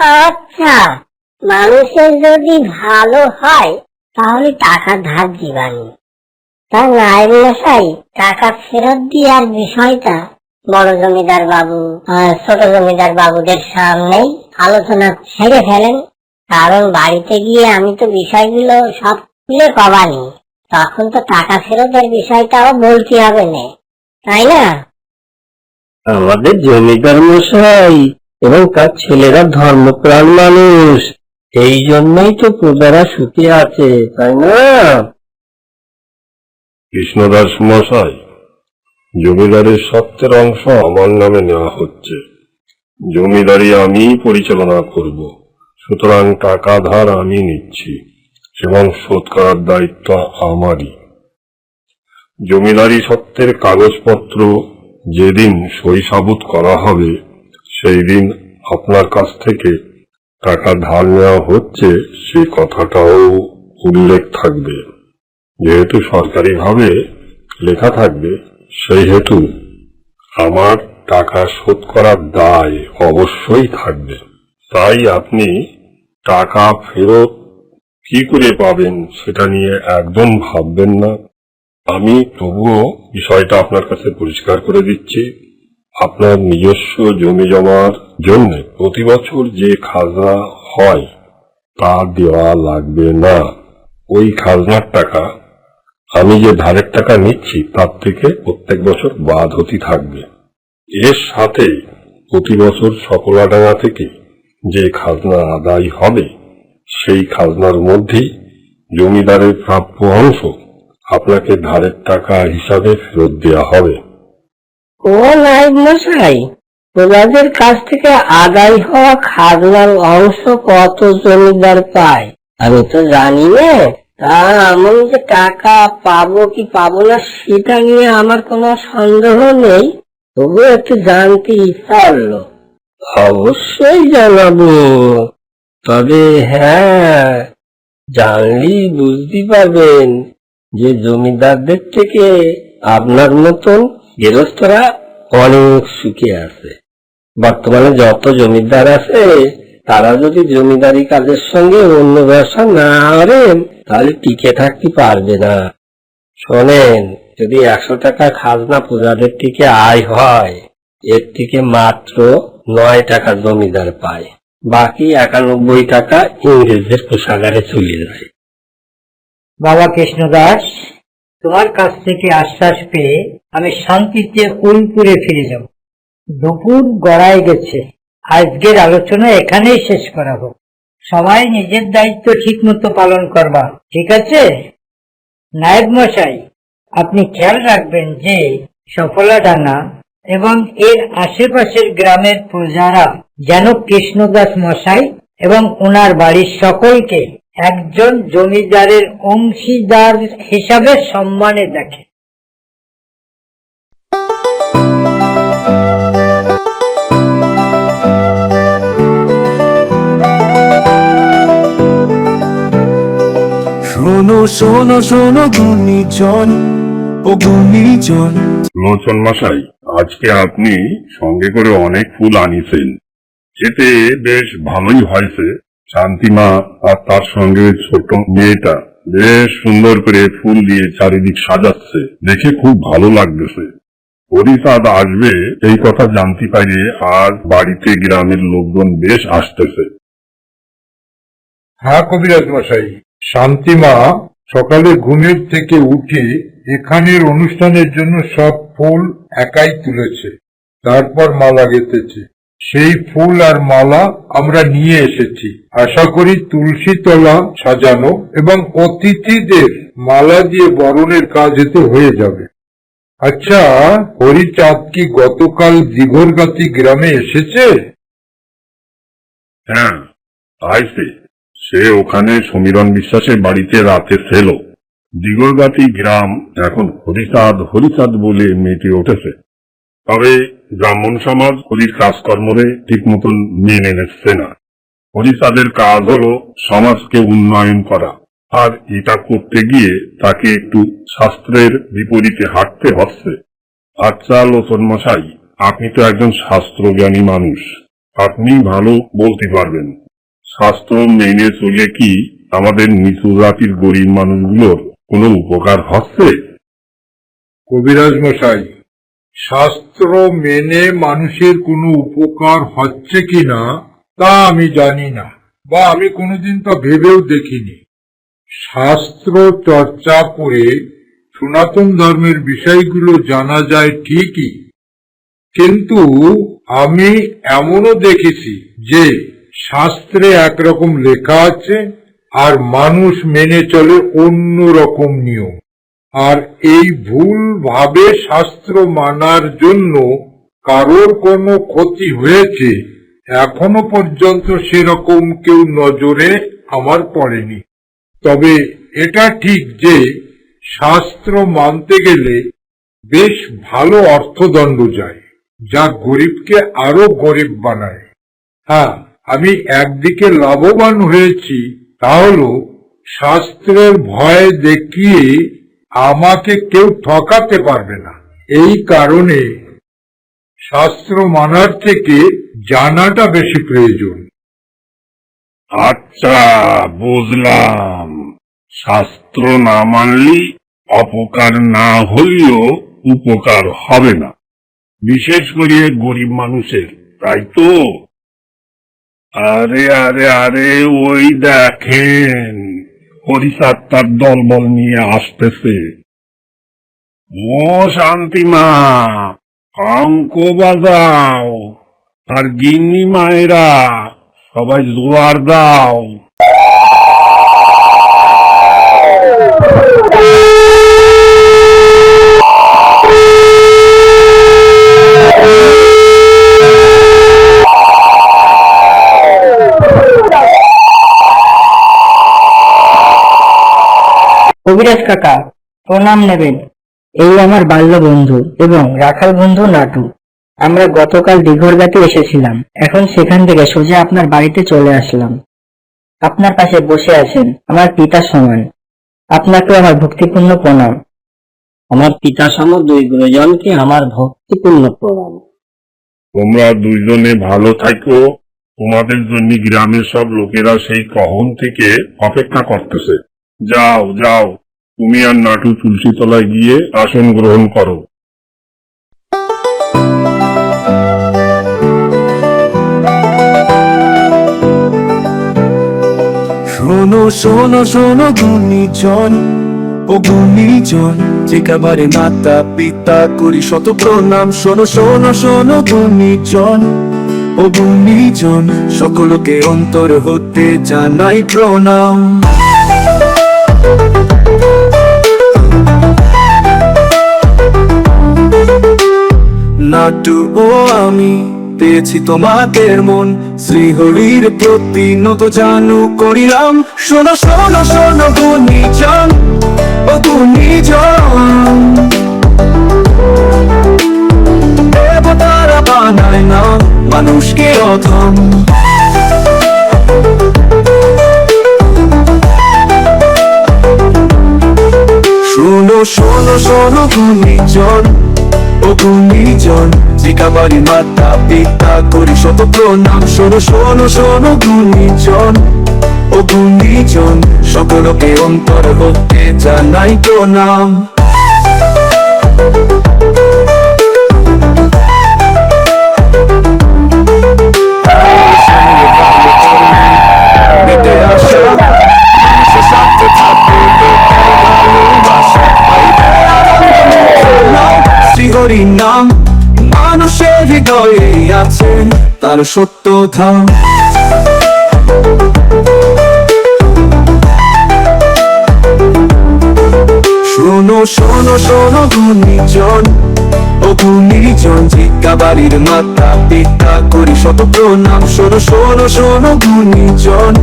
আচ্ছা মানুষের যদি ভালো হয়, তাহলে টাকা ধার দিবানি। তা নাইব মশাই টাকা ফেরত দেওয়ার বিষয়টা বড় জমিদার বাবু ছোট জমিদার বাবুদের সামনেই আলোচনা সেরে ফেলেন। কারণ বাড়িতে গিয়ে আমি তো বিষয়গুলো সব খুলে কবানি, তখন তো টাকা ফেরতের বিষয়টাও বলতে হবে না, তাই না? আমাদের জমিদার মশাই এবং তার ছেলেরা ধর্মপ্রাণ মানুষ। এই জন্যই তো প্রজারা সুখে আছে, তাই না? কৃষ্ণদাস মশাই, জমিদারের সত্ত্বের অংশ আমার নামে নেওয়া হচ্ছে। জমিদারি আমি পরিচালনা করব, সুতরাং টাকা ধার আমি নিচ্ছি এবং শোধ করার দায়িত্ব আমারই। জমিদারি সত্ত্বের কাগজপত্র যেদিন সই সাবুত করা হবে সেই দিন আপনার কাছ থেকে টাকা ধার নেওয়া হচ্ছে, সেই কথাটাও উল্লেখ থাকবে। যেহেতু সরকারিভাবে লেখা থাকবে, সেই হেতু আমার টাকা শোধ করার দায় অবশ্যই থাকবে। তাই আপনি টাকা ফেরত কি করে পাবেন সেটা নিয়ে একদম ভাববেন না। আমি তবুও বিষয়টা আপনার কাছে পরিষ্কার করে দিচ্ছি। আপনার নিজস্ব জমি জমার জন্য প্রতি বছর যে খাজনা হয়, তা দেওয়া লাগবে না। ওই খাজনার টাকা আমি যে ধারের টাকা নিচ্ছি, তার থেকে প্রত্যেক বছর বাদ হতে থাকবে। এর সাথে প্রতি বছর সকলাডাঙ্গা থেকে যে খাজনা আদায় হবে, সেই খাজনার মধ্যেই জমিদারের প্রাপ্য অংশ আপনাকে ধারের টাকা হিসাবে ফেরত দেওয়া হবে। ও নাইব মশাই প্রজাদের কাছ থেকে আদায় হওয়া খাজনার অংশ কত জমিদার পায়? আমি তো জানি না। তা আমি যে টাকা পাবো কি পাবো না, সেটা নিয়ে আমার কোনো সন্দেহ নেই। তবু একটু জানতে ইচ্ছা হলো। অবশ্যই জানাব। তবে হ্যাঁ জানলেই বুঝতে পারবেন যে জমিদারদের থেকে আপনার মতন গৃহস্থরা অনেক সুখে আছে। বর্তমানে যত জমিদার আছে, তারা যদি জমিদারি কাজের সঙ্গে অন্য ব্যবসা না করেন, তাহলে টিকে থাকতে পারবে না। শোনেন, যদি একশো টাকা খাজনা প্রজাদের থেকে আয় হয়, এর থেকে মাত্র নয় টাকা জমিদার পায়। বাকি একানব্বই টাকা ইংরেজদের কোষাগারে চলে যায়। বাবা কৃষ্ণদাস, তোমার কাছ থেকে আশ্বাস পেয়ে আমি শান্তিতে কুলপুরে ফিরে যাব। দুপুর গড়ায় গেছে। আজকের আলোচনা এখানেই শেষ করা হোক। সবাই নিজের দায়িত্ব ঠিক মতো পালন করবা, ঠিক আছে? নায়ক মশাই, আপনি খেয়াল রাখবেন যে সফলাডাঙ্গা এবং এর আশেপাশের গ্রামের প্রজারা যেন কৃষ্ণদাস মশাই এবং ওনার বাড়ির সকলকে একজন জমিদারের অংশীদার হিসাবে সম্মানে দেখে। শোনো শোনো শোনো গুণীজন ও গুণীজন। লোচন মশাই আজকে আপনি সঙ্গে করে অনেক ফুল আনিছেন। এতে বেশ ভালোই হয়েছে। শান্তিমা আর তার সঙ্গে ছোট মেয়েটা বেশ সুন্দর করে ফুল দিয়ে চারিদিক সাজাচ্ছে। দেখে খুব ভালো লাগতেছে। হরিচাঁদ আসবে এই কথা জানতে পারি আর বাড়িতে গ্রামের লোকজন বেশ আসতেছে। হ্যাঁ কবিরাজ মশাই। শান্তিমা, সকালে ঘুমের থেকে উঠে এখানের অনুষ্ঠানের জন্য সব ফুল একাই তুলেছে। তারপর মালা গেঁথেছে। সেই ফুল আর মালা আমরা নিয়ে এসেছি। আশা করি তুলসী তলা সাজানো এবং অতিথিদের মালা দিয়ে বরণের কাজ এতে হয়ে যাবে। আচ্ছা হরিচাঁদ কি গতকাল দিঘরগাতি গ্রামে এসেছে? হ্যাঁ আইসে। সে ওখানে সমীরণ বিশ্বাসের বাড়িতে রাতে ছিল দিগরগাতি গ্রাম এখন হরিচাঁদ হরিচাঁদ বলে মেতে উঠেছে। তবে ব্রাহ্মণ সমাজ হরির কাজকর্মরে ঠিক মতন মেনে নিচ্ছে না। হরিচাঁদের কাজ হলো সমাজকে উন্নয়ন করা। আর এটা করতে গিয়ে তাকে একটু শাস্ত্রের বিপরীতে হাঁটতে হচ্ছে। আচ্ছা লোচন মশাই, আপনি তো একজন শাস্ত্রজ্ঞানী মানুষ। আপনি ভালো বলতে পারবেন। শাস্ত্র মেনে চলে কি আমাদের নিচু জাতির গরিব মানুষগুলোর কোনো উপকার হচ্ছে? কবিরাজ মশাই শাস্ত্র মেনে মানুষের কোনো উপকার হচ্ছে কিনা তা আমি জানি না, বা আমি কোনোদিন তা ভেবেও দেখিনি। শাস্ত্র চর্চা করে সনাতন ধর্মের বিষয়গুলো জানা যায় ঠিকই, কিন্তু আমি এমনও দেখেছি যে শাস্ত্রে একরকম লেখা আছে, আর মানুষ মেনে চলে অন্য রকম নিয়ম। আর এই ভুল ভাবে শাস্ত্র মানার জন্য কারোর কোনো ক্ষতি হয়েছে, এখনও পর্যন্ত সেরকম কেউ নজরে আমার পড়েনি। তবে এটা ঠিক যে শাস্ত্র মানতে গেলে বেশ ভালো অর্থদণ্ড যায়, যা গরিবকে আরও গরিব বানায়। হ্যাঁ আমি একদিকে লাভবান হয়েছি, তা হলো শাস্ত্রের ভয় দেখিয়ে আমাকে কেউ ঠকাতে পারবে না। এই কারণে শাস্ত্র মানার থেকে জানাটা বেশি প্রয়োজন। আচ্ছা বুঝলাম। শাস্ত্র না মানলে অপকার না হলেও উপকার হবে না। বিশেষ করে গরিব মানুষের, তাই তো? আরে আরে আরে, ওই দেখেন হরিসাত্তার দলবল নিয়ে আসতেছে। ও শান্তিমা, অঙ্ক বাজাও, আর গিন্নি মায়েরা, সবাই জোয়ার দাও। কবিরাজ কাকা প্রণাম নেবেন। এই আমার বাল্য বন্ধু এবং রাখাল বন্ধু নাটু। আমরা গতকাল দীঘরগাতে এসেছিলাম। এখন সেখান থেকে সোজা আপনার বাড়িতে চলে আসলাম। আপনার পাশে বসে আছেন আমার পিতা সমান। আপনাকে আমার ভক্তিপূর্ণ প্রণাম। আমার পিতা সম দুই গুরুজনকে আমার ভক্তিপূর্ণ প্রণাম। তোমরা দুইজনে ভালো থাকো। তোমাদের জন্য গ্রামের সব লোকেরা সেই কখন থেকে অপেক্ষা করতেছে। যাও যাও, তুমি আর নাটু তুলসী তলায় গিয়ে আসন গ্রহণ করো। শোনো শোনো শোনো গুণীজন, ও গুণীজন যেকাবারে মাতা পিতা করি শত প্রণাম। শোনো শোনো শোনো গুণীজন গুণীজন, সকলকে অন্তর হতে জানাই প্রণাম। নাটু ও আমি পেয়েছি তোমাদের মন, শ্রীহরির প্রতি নত জানু করিলাম। শোনো শোনো শোনো গুণীজন ও গুণীজন। শোনো শোনো গুণীজন ও গুণীজন জিকাবারি মাতা পিতা করি শত প্রণাম। শোনো শোনো শোনো গুণীজন ও গুণীজন সকলকে অন্তর হতে জানাই প্রণাম। শ্রীহরি নাম মানুষের হৃদয়ে আছে তার সত্য ধাম। শোনো শোনো শোনো গুণীজন, ও গুণীজন জিজ্ঞা বাড়ির মাতা পিতা করি শত প্রণাম। শোনো শোনো শোনো গুণীজন,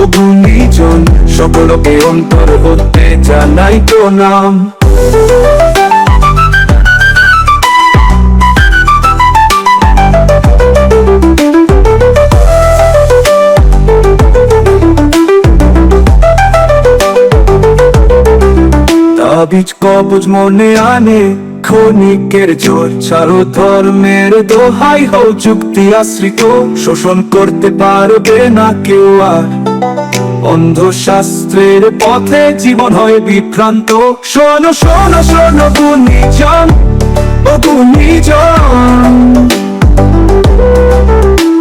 ও গুণীজন, সকলকে অন্তর হতে জানাই প্রণাম। তাবিজ কবজ মনে আনে, ক্ষণিকের জোর চারো ধর্মের দোহাই, হও যুক্তি আশ্রিত। শোষণ করতে পারবে না কেউ আর। অন্ধশাস্ত্রের পথে জীবন হয় বিভ্রান্ত। শোনো শোনো শোনো গুণীজন ও গুণীজন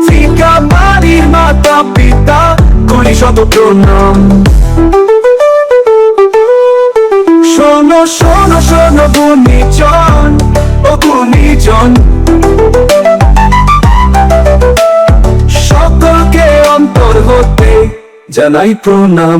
ফিকা বাড়ির মাতা পিতা করি শত প্রণাম। শোনো গুণীজন ও গুণীজন সকলকে অন্তর হতে জানাই প্রণাম